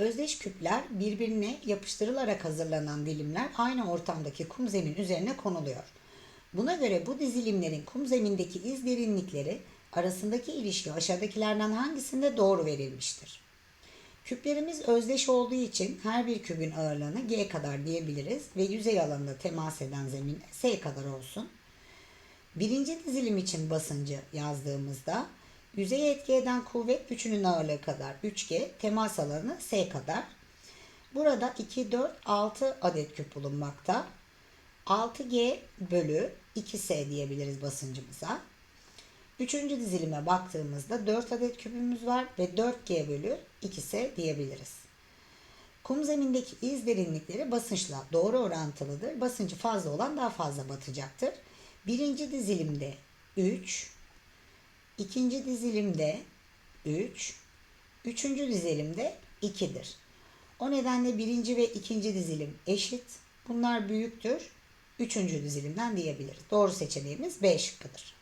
Özdeş küpler birbirine yapıştırılarak hazırlanan dilimler aynı ortamdaki kum zemin üzerine konuluyor. Buna göre bu dizilimlerin kum zemindeki iz derinlikleri arasındaki ilişki aşağıdakilerden hangisinde doğru verilmiştir? Küplerimiz özdeş olduğu için her bir kübün ağırlığını G kadar diyebiliriz ve yüzey alanında temas eden zemin S kadar olsun. Birinci dizilim için basıncı yazdığımızda yüzeye etki eden kuvvet üçünün ağırlığı kadar 3G, temas alanı S kadar. Burada 2, 4, 6 adet küp bulunmakta. 6G bölü 2S diyebiliriz basıncımıza. Üçüncü dizilime baktığımızda 4 adet küpümüz var ve 4G bölü 2S diyebiliriz. Kum zemindeki iz derinlikleri basınçla doğru orantılıdır. Basıncı fazla olan daha fazla batacaktır. Birinci dizilimde 3, ikinci dizilimde 3, üçüncü dizilimde 2'dir. O nedenle birinci ve ikinci dizilim eşit. Bunlar büyüktür. Üçüncü dizilimden diyebiliriz. Doğru seçeneğimiz B şıkkıdır.